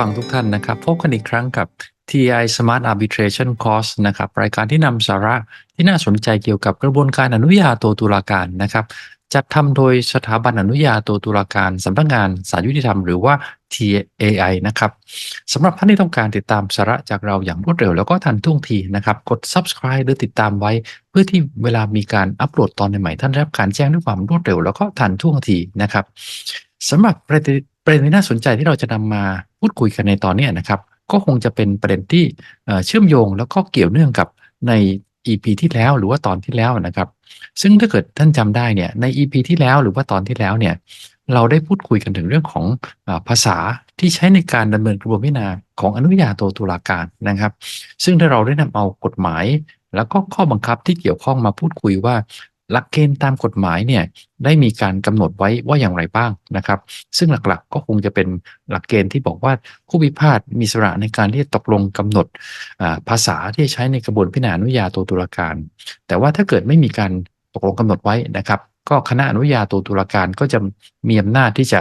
ฟังทุกท่านนะครับ พบกันอีกครั้งกับ TI Smart Arbitration Course นะครับ รายการที่นำสาระที่น่าสนใจเกี่ยวกับกระบวนการอนุญาโตตุลาการนะครับ จัดทำโดยสถาบันอนุญาโตตุลาการสำนักงานศาลยุติธรรมหรือว่า TAI นะครับสำหรับท่านที่ต้องการติดตามสาระจากเราอย่างรวดเร็วแล้วก็ทันท่วงทีนะครับ กด subscribe หรือติดตามไว้ เพื่อที่เวลามีการอัปโหลดตอนใหม่ท่านได้รับการแจ้งด้วยความรวดเร็วแล้วก็ทันท่วงทีนะครับสำหรับประเด็น ประเด็นที่น่าสนใจที่เราจะนำมาพูดคุยกันในตอนนี้นะครับ ก็คงจะเป็นประเด็นที่เชื่อมโยงแล้วก็เกี่ยวเนื่องกับใน EP ที่แล้วหรือว่าตอนที่แล้วนะครับ ซึ่งถ้าเกิดท่านจำได้เนี่ยใน EP ที่แล้วหรือว่าตอนที่แล้วเนี่ยเราได้พูดคุยกันถึงเรื่องของภาษาที่ใช้ในการดำเนินกระบวนพิจารณาของอนุญาโตตุลาการนะครับ ซึ่งถ้าเราได้นำเอากฎหมาย แล้วก็ข้อบังคับที่เกี่ยวข้องมาพูดคุยว่า หลักเกณฑ์ตามกฎหมายเนี่ยได้มีการกำหนดไว้ว่าอย่างไรบ้างนะครับ ซึ่งหลักๆก็คงจะเป็นหลักเกณฑ์ที่บอกว่าผู้พิพาทมีอิสระในการที่จะตกลงกำหนดภาษาที่ใช้ในกระบวนพิจารณาอนุญาโตตุลาการ แต่ว่าถ้าเกิดไม่มีการตกลงกำหนดไว้นะครับ ก็คณะอนุญาโตตุลาการก็จะมีอำนาจที่จะ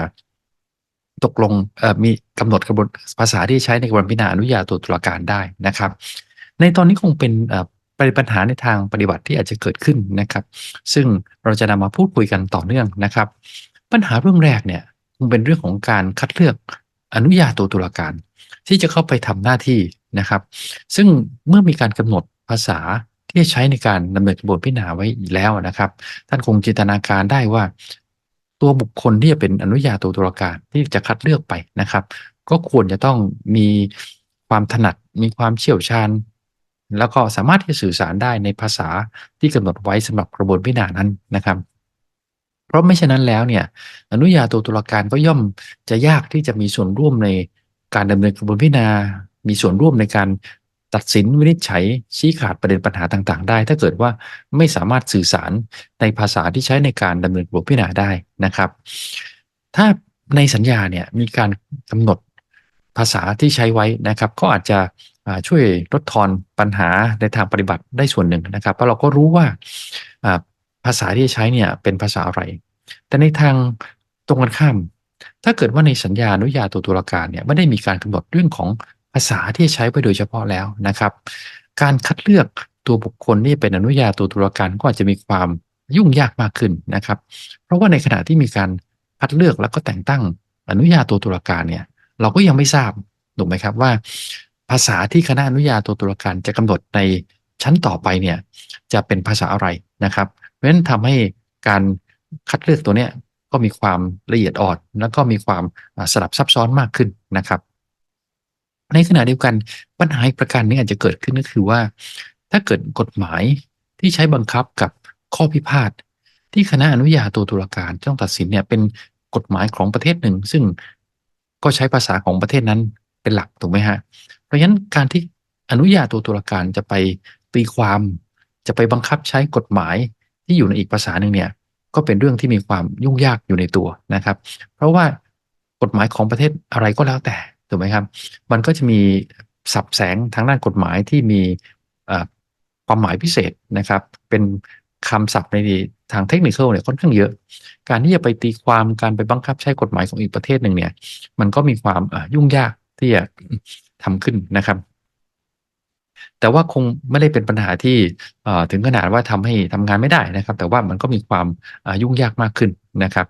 ตกลงมีกำหนดกระบวนภาษาที่ใช้ในกระบวนพิจารณาอนุญาโตตุลาการได้นะครับ ในตอนนี้คงเป็น เอ่อเป็นปัญหาในทางปฏิบัติที่อาจจะเกิดขึ้นนะครับ ซึ่งเราจะนำมาพูดคุยกันต่อเนื่องนะครับ ปัญหาเรื่องแรกเนี่ยคงเป็นเรื่องของการคัดเลือกอนุญาโตตุลาการ ที่จะเข้าไปทำหน้าที่นะครับ ซึ่งเมื่อมีการกำหนดภาษาที่จะใช้ในการดำเนินกระบวนพิจารณาไว้แล้วนะครับ ท่านคงจินตนาการได้ว่า ตัวบุคคลที่จะเป็นอนุญาโตตุลาการที่จะคัดเลือกไปนะครับ ก็ควรจะต้องมีความถนัดมีความเชี่ยวชาญ แล้วก็สามารถที่จะสื่อสารได้ในภาษาที่กำหนดไว้สำหรับกระบวนพิจารณานั้นนะครับ เพราะไม่ฉะนั้นแล้วเนี่ยอนุญาโตตุลาการก็ย่อมจะยากที่จะมีส่วนร่วมในการดำเนินกระบวนพิจารณา มีส่วนร่วมในการตัดสินวินิจฉัยชี้ขาดประเด็นปัญหาต่างๆ ได้ ถ้าเกิดว่าไม่สามารถสื่อสารในภาษาที่ใช้ในการดำเนินกระบวนพิจารณาได้นะครับ ถ้าในสัญญาเนี่ยมีการกำหนดภาษาที่ใช้ไว้นะครับ ก็อาจจะ ช่วยลดทอนปัญหาในทางปฏิบัติได้ส่วนหนึ่งนะครับ เพราะเราก็รู้ว่าภาษาที่ใช้เนี่ยเป็นภาษาอะไร แต่ในทางตรงกันข้าม ถ้าเกิดว่าในสัญญาอนุญาโตตุลาการเนี่ยไม่ได้มีการกำหนดเรื่องของภาษาที่ใช้ไปโดยเฉพาะแล้วนะครับ การคัดเลือกตัวบุคคลที่เป็นอนุญาโตตุลาการก็อาจจะมีความยุ่งยากมากขึ้นนะครับ เพราะว่าในขณะที่มีการคัดเลือกแล้วก็แต่งตั้งอนุญาโตตุลาการเนี่ยเราก็ยังไม่ทราบถูกไหมครับว่า ภาษาที่คณะอนุญาโตตุลาการจะกำหนดในชั้นต่อไปเนี่ยจะเป็นภาษาอะไรนะครับ เพราะฉะนั้นทำให้การคัดเลือกตัวเนี้ยก็มีความละเอียดอ่อนแล้วก็มีความสลับซับซ้อนมากขึ้นนะครับ ในขณะเดียวกันปัญหาอีกประการนึงอาจจะเกิดขึ้นก็คือว่า ถ้าเกิดกฎหมายที่ใช้บังคับกับข้อพิพาทที่คณะอนุญาโตตุลาการต้องตัดสินเนี่ยเป็นกฎหมายของประเทศหนึ่ง ซึ่งก็ใช้ภาษาของประเทศนั้นเป็นหลักถูกไหมฮะ เพราะฉะนั้นการที่อนุญาโตตุลาการจะไปตีความจะไปบังคับใช้กฎหมายที่อยู่ในอีกภาษาหนึ่งเนี่ยก็เป็นเรื่องที่มีความยุ่งยากอยู่ในตัวนะครับ เพราะว่ากฎหมายของประเทศอะไรก็แล้วแต่ถูกไหมครับ มันก็จะมีสับแสงทางด้านกฎหมายที่มีความหมายพิเศษนะครับ เป็นคำศัพท์ในทางเทคนิคเนี่ยค่อนข้างเยอะ การที่จะไปตีความการไปบังคับใช้กฎหมายของอีกประเทศหนึ่งเนี่ย มันก็มีความยุ่งยากที่จะ ทำขึ้นนะครับ แต่ว่าคงไม่ได้เป็นปัญหาที่ถึงขนาดว่าทำให้ทำงานไม่ได้นะครับ แต่ว่ามันก็มีความยุ่งยากมากขึ้นนะครับ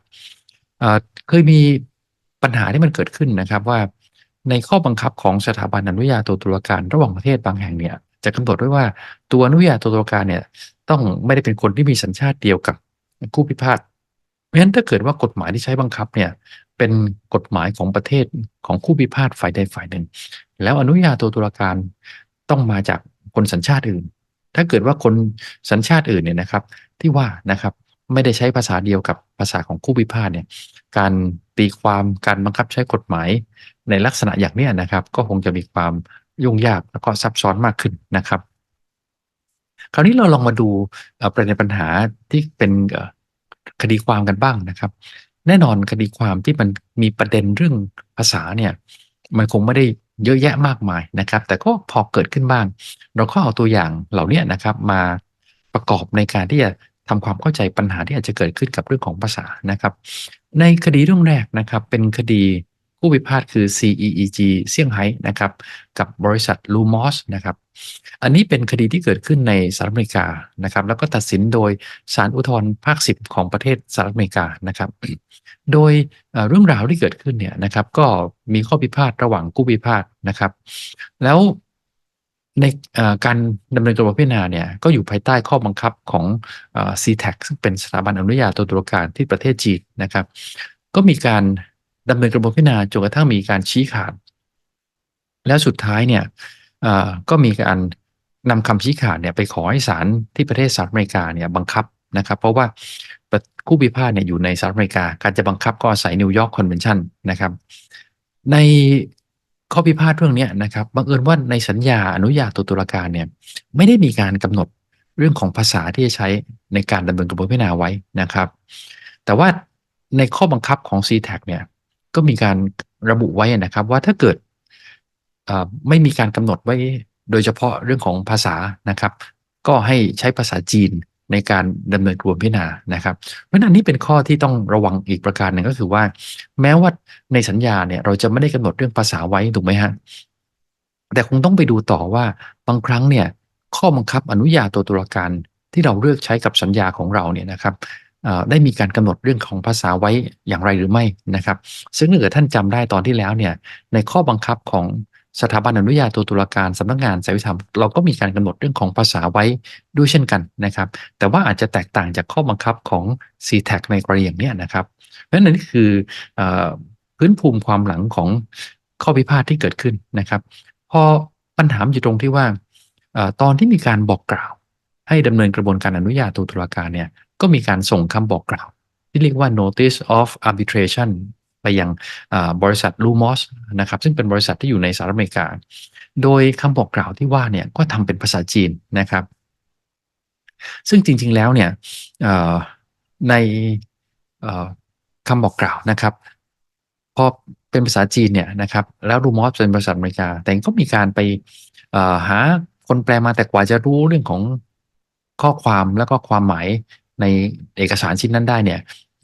เอ่อเคยมีปัญหาที่มันเกิดขึ้นนะครับว่าในข้อบังคับของสถาบันอนุญาโตตุลาการระหว่างประเทศบางแห่งเนี่ยจะกำหนดไว้ว่าตัวอนุญาโตตุลาการเนี่ยต้องไม่ได้เป็นคนที่มีสัญชาติเดียวกับคู่พิพาทเพราะฉะนั้นถ้าเกิดว่ากฎหมายที่ใช้บังคับเนี่ยเป็นกฎหมายของประเทศของคู่พิพาทฝ่ายใดฝ่ายหนึ่ง แล้วอนุญาโตตุลาการต้องมาจากคนสัญชาติอื่น ถ้าเกิดว่าคนสัญชาติอื่นเนี่ยนะครับ ที่ว่านะครับไม่ได้ใช้ภาษาเดียวกับภาษาของคู่พิพาทเนี่ย การตีความการบังคับใช้กฎหมายในลักษณะอย่างนี้นะครับ ก็คงจะมีความยุ่งยากแล้วก็ซับซ้อนมากขึ้นนะครับ คราวนี้เราลองมาดูประเด็นปัญหาที่เป็นคดีความกันบ้างนะครับ แน่นอนคดีความที่มันมีประเด็นเรื่องภาษาเนี่ย มันคงไม่ได้ เยอะแยะมากมายนะครับ แต่ก็พอเกิดขึ้นบ้าง เราก็เอาตัวอย่างเหล่านี้นะครับมาประกอบในการที่จะทำความเข้าใจปัญหาที่อาจจะเกิดขึ้นกับเรื่องของภาษานะครับ ในคดีเรื่องแรกนะครับ เป็นคดีผู้พิพาทคือ CEEG เซี่ยงไฮ้นะครับ กับบริษัท Lumos นะครับ อันนี้เป็นคดีที่เกิดขึ้นในสหรัฐอเมริกานะครับ แล้วก็ตัดสินโดยศาลอุทธรณ์ภาค 10 ของประเทศสหรัฐอเมริกานะครับ โดยเรื่องราวที่เกิดขึ้นเนี่ยนะครับ ก็มีข้อพิพาทระหว่างผู้พิพาทนะครับ แล้วในการดำเนินกระบวนพิจารณาเนี่ยก็อยู่ภายใต้ข้อบังคับของ CTAC ซึ่งเป็นสถาบันอนุญาโตตุลาการที่ประเทศจีนนะครับ ก็มีการดำเนินกระบวนพิจารณาจนกระทั่งมีการชี้ขาด แล้วสุดท้ายเนี่ย ก็มีการนำคำชี้ขาดเนี่ยไปขอให้ศาลที่ประเทศสหรัฐอเมริกาเนี่ยบังคับนะครับ เพราะว่าผู้พิพาทเนี่ยอยู่ในสหรัฐอเมริกา การจะบังคับก็อาศัยนิวยอร์กคอนเวนชั่นนะครับ ในข้อพิพาทเรื่องนี้นะครับบังเอิญว่าในสัญญาอนุญาโตตุลาการเนี่ยไม่ได้มีการกำหนดเรื่องของภาษาที่จะใช้ในการดำเนินกระบวนพิจารณาไว้นะครับ แต่ว่าในข้อบังคับของ CTAC เนี่ยก็มีการระบุไว้นะครับว่าถ้าเกิด ไม่มีการกำหนดไว้โดยเฉพาะเรื่องของภาษานะครับ ก็ให้ใช้ภาษาจีนในการดำเนินกระบวนพิจารณานะครับ เพราะนั้นนี่เป็นข้อที่ต้องระวังอีกประการหนึ่งก็คือว่า แม้ว่าในสัญญาเนี่ยเราจะไม่ได้กำหนดเรื่องภาษาไว้ถูกไหมฮะแต่คงต้องไปดูต่อว่าบางครั้งเนี่ยข้อบังคับอนุญาโตตุลาการที่เราเลือกใช้กับสัญญาของเราเนี่ยนะครับได้มีการกำหนดเรื่องของภาษาไว้อย่างไรหรือไม่นะครับ ซึ่งถ้าเกิดท่านจำได้ตอนที่แล้วเนี่ยในข้อบังคับของ สถาบันอนุญาโตตุลาการสำนักงานสายวิธรรมเราก็มีการกำหนดเรื่องของภาษาไว้ด้วยเช่นกันนะครับ แต่ว่าอาจจะแตกต่างจากข้อบังคับของ CTAC ในกรณีอย่างนี้นะครับเพราะฉะนั้นนี่คืออพื้นภูมิความหลังของข้อพิพาทที่เกิดขึ้นนะครับพอปัญหาอยู่ตรงที่ว่าอตอนที่มีการบอกกล่าว ให้ดำเนินกระบวนการอนุญาโตตุลาการเนี่ยก็มีการส่งคำบอกกล่าว ที่เรียกว่า notice of arbitration ยังอ่าบริษัท Lumos นะครับซึ่งเป็นบริษัทที่อยู่ในสหรัฐอเมริกา โดยคำบอกกล่าวที่ว่าเนี่ยก็ทำเป็นภาษาจีนนะครับ ซึ่งจริงๆแล้วเนี่ยในคำบอกกล่าวนะครับพอเป็นภาษาจีนเนี่ยนะครับแล้วรูมอสเป็นบริษัทอเมริกา แต่ก็มีการไปหาคนแปลมาแต่กว่าจะรู้เรื่องของข้อความแล้วก็ความหมายในเอกสารชิ้นนั้นได้เนี่ย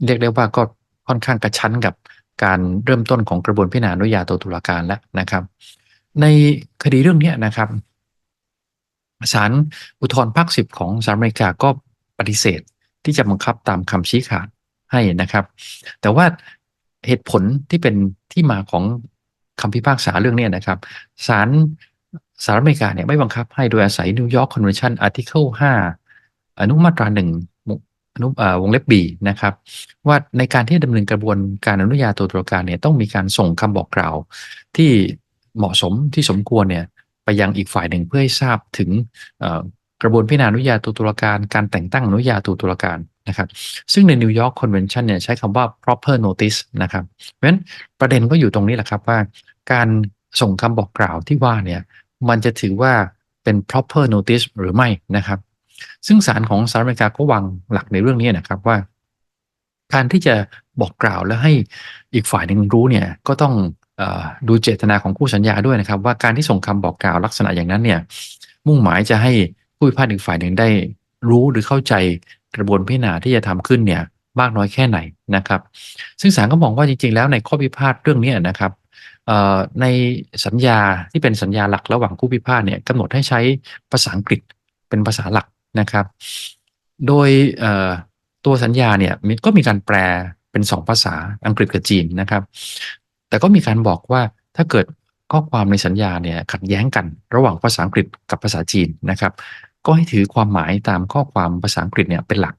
เรียกได้ว่าก็ค่อนข้างกระชั้นกับ การเริ่มต้นของกระบวนพิจารณาอนุญาโตตุลาการแล้วนะครับ ในคดีเรื่องนี้นะครับศาลอุทธรณ์ภาคสิบของสหรัฐอเมริกาก็ปฏิเสธที่จะบังคับตามคำชี้ขาดให้นะครับ แต่ว่าเหตุผลที่เป็นที่มาของคำพิพากษาเรื่องนี้นะครับศาลสหรัฐอเมริกาเนี่ยไม่บังคับให้โดยอาศัยนิวยอร์กคอนเวนชั่นอาร์ติเคิลห้าอนุมาตราหนึ่ง อนุวงเล็บบีนะครับ ว่าในการที่ดำเนินกระบวนการอนุญาโตตุลาการเนี่ยต้องมีการส่งคำบอกกล่าว ที่เหมาะสมที่สมควรเนี่ยไปยังอีกฝ่ายหนึ่งเพื่อให้ทราบถึงกระบวนพิจารณาอนุญาโตตุลาการ การแต่งตั้งอนุญาโตตุลาการนะครับ ซึ่งในนิวยอร์กคอนเวนชันเนี่ยใช้คำว่า proper notice นะครับ เพราะฉะนั้นประเด็นก็อยู่ตรงนี้แหละครับว่า การส่งคำบอกกล่าวที่ว่าเนี่ยมันจะถือว่าเป็น proper notice หรือไม่นะครับ ซึ่งศาลของสหรัฐอเมริกาก็วางหลักในเรื่องนี้นะครับว่า การที่จะบอกกล่าวและให้อีกฝ่ายหนึ่งรู้เนี่ยก็ต้องอดูเจตนาของคู่สัญญาด้วยนะครับ ว่าการที่ส่งคำบอกกล่าวลักษณะอย่างนั้นเนี่ยมุ่งหมายจะให้ผู้พิพาทอีกฝ่ายหนึ่งได้รู้หรือเข้าใจกระบวนพิจารณาที่จะทำขึ้นเนี่ยมากน้อยแค่ไหนนะครับ ซึ่งศาลก็มองว่าจริง ๆ แล้วในข้อพิพาทเรื่องนี้นะครับในสัญญาที่เป็นสัญญาหลักระหว่างคู่พิพาทเนี่ยกำหนดให้ใช้ภาษาอังกฤษเป็นภาษาหลัก นะครับ โดยตัวสัญญาเนี่ยก็มีการแปลเป็นสองภาษาอังกฤษกับจีนนะครับ แต่ก็มีการบอกว่าถ้าเกิดข้อความในสัญญาเนี่ยขัดแย้งกันระหว่างภาษาอังกฤษกับภาษาจีนนะครับ ก็ให้ถือความหมายตามข้อความภาษาอังกฤษเนี่ยเป็นหลัก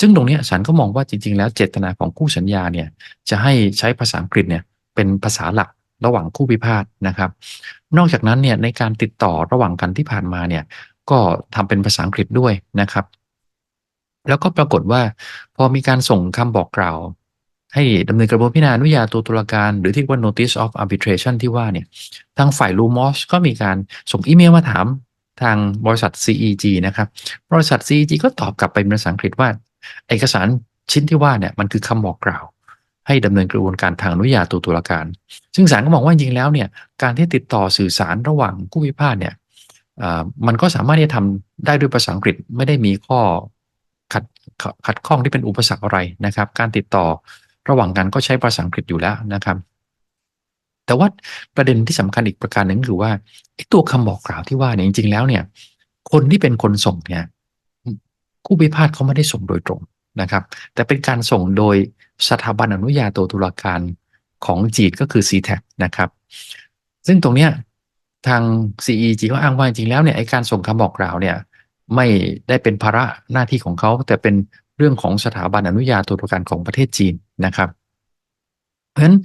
ซึ่งตรงนี้ศาลก็มองว่าจริง ๆ แล้วเจตนาของคู่สัญญาเนี่ยจะให้ใช้ภาษาอังกฤษเนี่ยเป็นภาษาหลักระหว่างคู่พิพาทนะครับ นอกจากนั้นเนี่ยในการติดต่อระหว่างกันที่ผ่านมาเนี่ย ก็ทำเป็นภาษาอังกฤษด้วยนะครับ แล้วก็ปรากฏว่าพอมีการส่งคำบอกกล่าว ให้ดำเนินกระบวนพิจารณาอนุญาโตตุลาการ หรือที่เรียกว่า notice of arbitration ที่ว่าเนี่ยทางฝ่าย Lumos ก็มีการส่งอีเมลมาถามทางบริษัท CEG นะครับ บริษัท CEG ก็ตอบกลับไปเป็นภาษาอังกฤษว่า เอกสารชิ้นที่ว่าเนี่ยมันคือคำบอกกล่าว ให้ดำเนินกระบวนการทางอนุญาโตตุลาการ ซึ่งศาลก็มองว่าจริงแล้วเนี่ยการที่ติดต่อสื่อสารระหว่างคู่พิพาทเนี่ย มันก็สามารถที่จะทำได้ด้วยภาษาอังกฤษไม่ได้มีข้อขัดขัดข้องที่เป็นอุปสรรคอะไรนะครับ การติดต่อระหว่างกันก็ใช้ภาษาอังกฤษอยู่แล้วนะครับ แต่ว่าประเด็นที่สำคัญอีกประการหนึ่งคือว่าตัวคำบอกกล่าวที่ว่าเนี่ยจริง ๆ แล้วเนี่ย คนที่เป็นคนส่งเนี่ยผู้พิพาทเขาไม่ได้ส่งโดยตรงนะครับ แต่เป็นการส่งโดยสถาบันอนุญาโตตุลาการของจีนก็คือ c t แทนะครับ ซึ่งตรงเนี้ย ทาง CEG ก็อ้างว่าจริงแล้วเนี่ยไอการส่งคำบอกกล่าวเนี่ยไม่ได้เป็นภาระหน้าที่ของเขา แต่เป็นเรื่องของสถาบันอนุญาโตตุลาการของประเทศจีนนะครับ เพราะฉะนั้น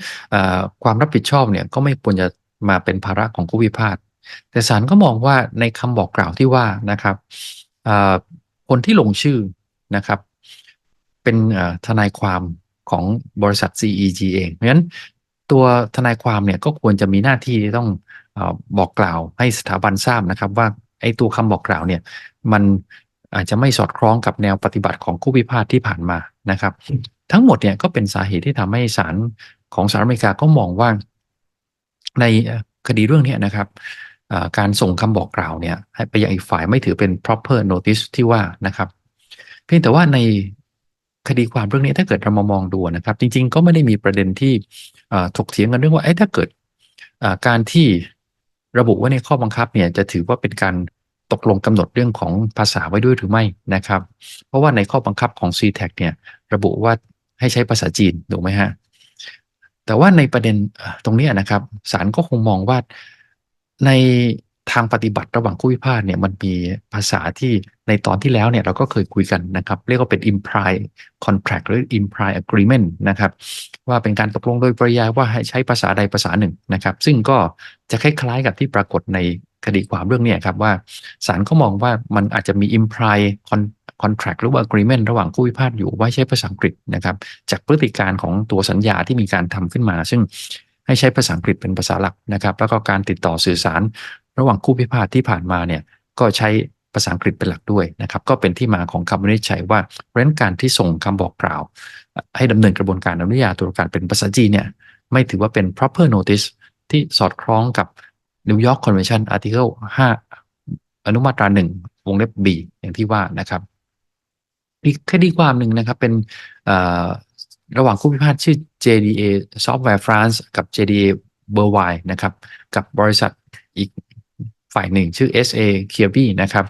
ความรับผิดชอบเนี่ยก็ไม่ควรจะมาเป็นภาระของผู้พิพาทแต่ศาลก็มองว่าในคำบอกกล่าวที่ว่านะครับคนที่ลงชื่อนะครับ เป็นทนายความของบริษัท CEG เองเพราะฉะนั้น ตัวทนายความเนี่ยก็ควรจะมีหน้าที่ต้องบอกกล่าวให้สถาบันทราบนะครับ ว่าไอ้ตัวคำบอกกล่าวเนี่ยมันอาจจะไม่สอดคล้องกับแนวปฏิบัติของคู่พิพาทที่ผ่านมานะครับ ทั้งหมดเนี่ยก็เป็นสาเหตุที่ทำให้ศาลของสหรัฐอเมริกาก็มองว่าในคดีเรื่องนี้นะครับการส่งคำบอกกล่าวเนี่ยไปยังอีกฝ่ายไม่ถือเป็น proper notice ที่ว่านะครับ เพียงแต่ว่าใน คดีความเรื่องนี้ถ้าเกิดเรามามองดูนะครับ จริง ๆ ก็ไม่ได้มีประเด็นที่ถกเถียงกันเรื่องว่าถ้าเกิดการที่ระบุไว้ในข้อบังคับเนี่ยจะถือว่าเป็นการตกลงกำหนดเรื่องของภาษาไว้ด้วยหรือไม่นะครับ เพราะว่าในข้อบังคับของ c t แทเนี่ยระบุว่าให้ใช้ภาษาจีนถูกไหมฮะแต่ว่าในประเด็นตรงนี้นะครับศาลก็คงมองว่าใน ทางปฏิบัติระหว่างคู่พิพาทเนี่ยมันมีภาษาที่ในตอนที่แล้วเนี่ยเราก็เคยคุยกันนะครับ เรียกว่าเป็น implied contract หรือ implied agreement นะครับ ว่าเป็นการตกลงโดยปริยายว่าให้ใช้ภาษาใดภาษาหนึ่งนะครับ ซึ่งก็จะคล้ายๆกับที่ปรากฏในคดีความเรื่องนี้ครับว่าศาลก็มองว่ามันอาจจะมี implied contract หรือว่า agreement ระหว่างคู่พิพาทอยู่ไว้ใช้ภาษาอังกฤษนะครับ จากพฤติการของตัวสัญญาที่มีการทำขึ้นมา ซึ่งให้ใช้ภาษาอังกฤษเป็นภาษาหลักนะครับ แล้วก็การติดต่อสื่อสาร ระหว่างคู่พิพาทที่ผ่านมาเนี่ยก็ใช้ภาษาอังกฤษเป็นหลักด้วยนะครับ ก็เป็นที่มาของคำวินิจฉัยว่าเราะฉะนั้นการที่ส่งคำบอกกล่าว ให้ดำเนินกระบวนการอนุญาตตุลาการเป็นภาษาจีนเนี่ยไม่ถือว่าเป็น proper notice ที่สอดคล้องกับ New York Convention Article 5 อนุมาตราหนึ่งวงเล็บ B อย่างที่ว่านะครับอีกคดีความหนึ่งนะครับเป็นระหว่างคู่พิพาทชื่อ JDA Software France กับ JDA b e r w i นะครับกับบริษัทอีก ฝ่ายหนึ่งชื่อ SA k i r b y นะครับ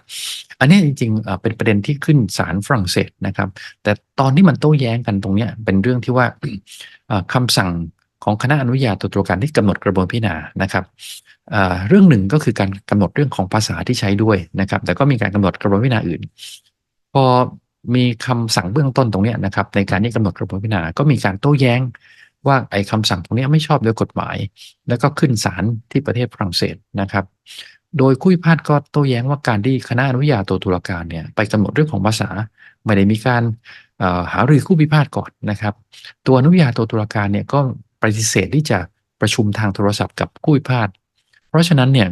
อันนี้จริงๆเป็นประเด็นที่ขึ้นศาลฝรั่งเศสนะครับ แต่ตอนที่มันโต้แย้งกันตรงนี้เป็นเรื่องที่ว่าคำสั่งของคณะอนุญาโตตุลาการที่กำหนดกระบวนพิจารณานะครับเรื่องหนึ่งก็คือการกำหนดเรื่องของภาษาที่ใช้ด้วยนะครับ แต่ก็มีการกำหนดกระบวนพิจารณาอื่น พอมีคำสั่งเบื้องต้นตรงนี้นะครับในการที่กำหนดกระบวนพิจารณาก็มีการโต้แย้งว่าไอ้คำสั่งตรงนี้ไม่ชอบโดยกฎหมาย แล้วก็ขึ้นศาลที่ประเทศฝรั่งเศสนะครับ โดยคุยพาดก็โต้แย้งว่าการที่คณะอนุญาโตตุลาการเนี่ยไปกำหนดเรื่องของภาษาไม่ได้มีการหารือคู่พิพาทก่อนนะครับ ตัวอนุญาโตตุลาการเนี่ยก็ปฏิเสธที่จะประชุมทางโทรศัพท์กับคู่พิพาทเพราะฉะนั้นเนี่ย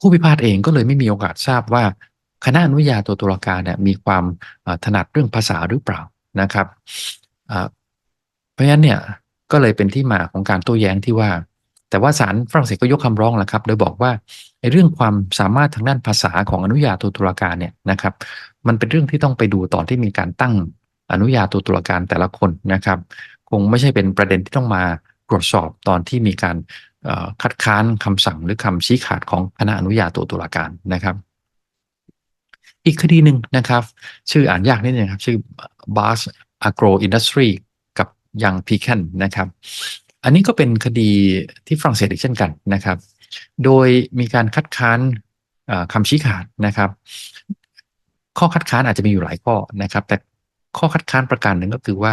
ผู้พิพาทเองก็เลยไม่มีโอกาสทราบว่าคณะอนุญาโตตุลาการเนี่ยมีความถนัดเรื่องภาษาหรือเปล่านะครับเพราะฉะนั้นเนี่ยก็เลยเป็นที่มาของการโต้แย้งที่ว่า แต่ว่าศาลฝรั่งเศสก็ยกคำร้องแหละครับ โดยบอกว่าในเรื่องความสามารถทางด้านภาษาของอนุญาโตตุลาการเนี่ยนะครับ มันเป็นเรื่องที่ต้องไปดูตอนที่มีการตั้งอนุญาโตตุลาการแต่ละคนนะครับ คงไม่ใช่เป็นประเด็นที่ต้องมาตรวจสอบตอนที่มีการคัดค้านคำสั่งหรือคำชี้ขาดของคณะอนุญาโตตุลาการนะครับอีกคดีหนึ่งนะครับ ชื่ออ่านยากนิดนึงครับ ชื่อ Bas Agro Industry กับยังพีแคนนะครับ อันนี้ก็เป็นคดีที่ฝรั่งเศสอีกเช่นกันนะครับ โดยมีการคัดค้านคำชี้ขาดนะครับ ข้อคัดค้านอาจจะมีอยู่หลายข้อนะครับ แต่ข้อคัดค้านประการหนึ่งก็คือว่า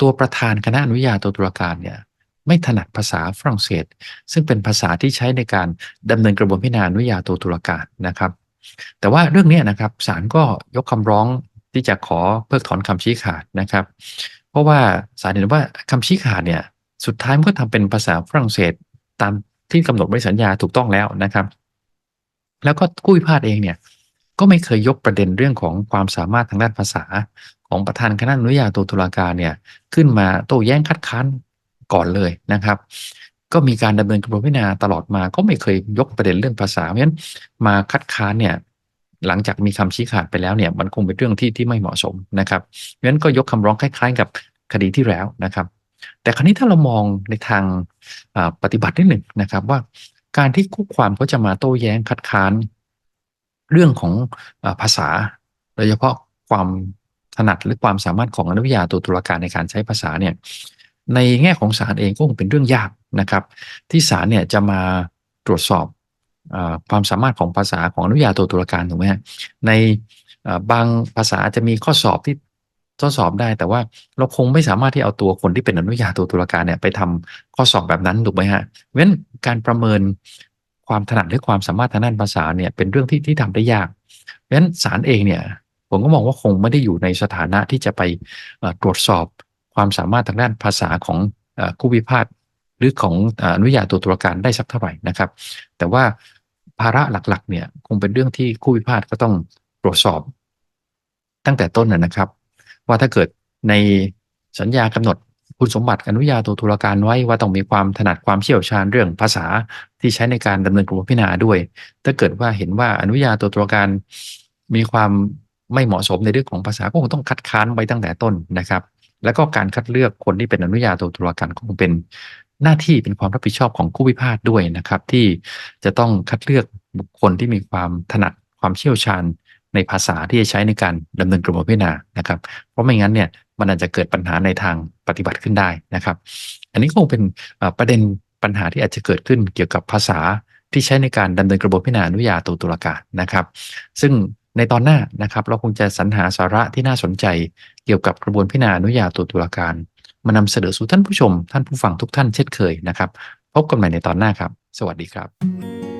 ตัวประธานคณะอนุญาโตตุลาการเนี่ยไม่ถนัดภาษาฝรั่งเศส ซึ่งเป็นภาษาที่ใช้ในการดำเนินกระบวนพิจารณาอนุญาโตตุลาการนะครับ แต่ว่าเรื่องนี้นะครับศาลก็ยกคำร้องที่จะขอเพิกถอนคำชี้ขาดนะครับ เพราะว่าศาลเห็นว่าคำชี้ขาดเนี่ย สุดท้ายมันก็ทำเป็นภาษาฝรั่งเศสตามที่กำหนดไว้สัญญาถูกต้องแล้วนะครับ แล้วก็กู้พิพาทเองเนี่ยก็ไม่เคยยกประเด็นเรื่องของความสามารถทางด้านภาษา ของประธานคณะอนุญาโตตุลาการเนี่ยขึ้นมาโต้แย้งคัดค้านก่อนเลยนะครับ ก็มีการดำเนินกระบวนพิจารณาตลอดมาก็ไม่เคยยกประเด็นเรื่องภาษาเพราะฉะนั้นมาคัดค้านเนี่ยหลังจากมีคำชี้ขาดไปแล้วเนี่ยมันคงเป็นเรื่องที่ที่ไม่เหมาะสมนะครับเพราะฉะนั้นก็ยกคำร้องคล้าย ๆ กับคดีที่แล้วนะครับ แต่คราวนี้ถ้าเรามองในทางปฏิบัตินิดหนึ่งนะครับว่าการที่คู่ความเขาจะมาโต้แย้งคัดค้าน เรื่องของอภาษา โดยเฉพาะความถนัดหรือความสามารถของอนุวิยาตัวตุลาการในการใช้ภาษาเนี่ยในแง่ของศาลเองก็คงเป็นเรื่องยากนะครับ ที่ศาลเนี่ยจะมาตรวจสอบอาความสามารถของภาษาของอนุญาโตตุลาการถูกไหมฮะในบางภาษาจะมีข้อสอบที่ ทดสอบได้ แต่ว่าเราคงไม่สามารถที่เอาตัวคนที่เป็นอนุญาโตตุลาการเนี่ยไปทำข้อสอบแบบนั้นถูกไหมฮะเพราะฉะนั้นการประเมินความถนัดหรือความสามารถทางด้านภาษาเนี่ยเป็นเรื่องที่ที่ทำได้ยาก เพราะฉะนั้นศาลเองเนี่ยผมก็มองว่าคงไม่ได้อยู่ในสถานะที่จะไปตรวจสอบความสามารถทางด้านภาษาของเอ่อผู้พิพาทหรือของอนุญาโตตุลาการได้สักเท่าไหร่นะครับ แต่ว่าภาระหลักๆเนี่ยคงเป็นเรื่องที่คู่พิพาทก็ต้องตรวจสอบตั้งแต่ต้นนะครับ ว่าถ้าเกิดในสัญญากำหนดคุณสมบัติอนุญาโตตุลาการไว้ว่าต้องมีความถนัดความเชี่ยวชาญเรื่องภาษาที่ใช้ในการดำเนินกระบวนพิจารณาด้วย ถ้าเกิดว่าเห็นว่าอนุญาโตตุลาการมีความไม่เหมาะสมในเรื่องของภาษาก็คงต้องคัดค้านไว้ตั้งแต่ต้นนะครับ แล้วก็การคัดเลือกคนที่เป็นอนุญาโตตุลาการก็คงเป็นหน้าที่เป็นความรับผิดชอบของคู่พิพาทด้วยนะครับ ที่จะต้องคัดเลือกบุคคลที่มีความถนัดความเชี่ยวชาญ ในภาษาที่จะใช้ในการดำเนินกระบวนพิจารณานะครับ เพราะไม่งั้นเนี่ยมันอาจจะเกิดปัญหาในทางปฏิบัติขึ้นได้นะครับ อันนี้คงเป็นประเด็นปัญหาที่อาจจะเกิดขึ้นเกี่ยวกับภาษาที่ใช้ในการดำเนินกระบวนพิจารณาอนุญาโตตุลาการนะครับ ซึ่งในตอนหน้านะครับเราคงจะสรรหาสาระที่น่าสนใจ เกี่ยวกับกระบวนพิจารณาอนุญาโตตุลาการมานำเสนอสู่ท่านผู้ชม ท่านผู้ฟังทุกท่านเช่นเคยนะครับ พบกันใหม่ในตอนหน้าครับ สวัสดีครับ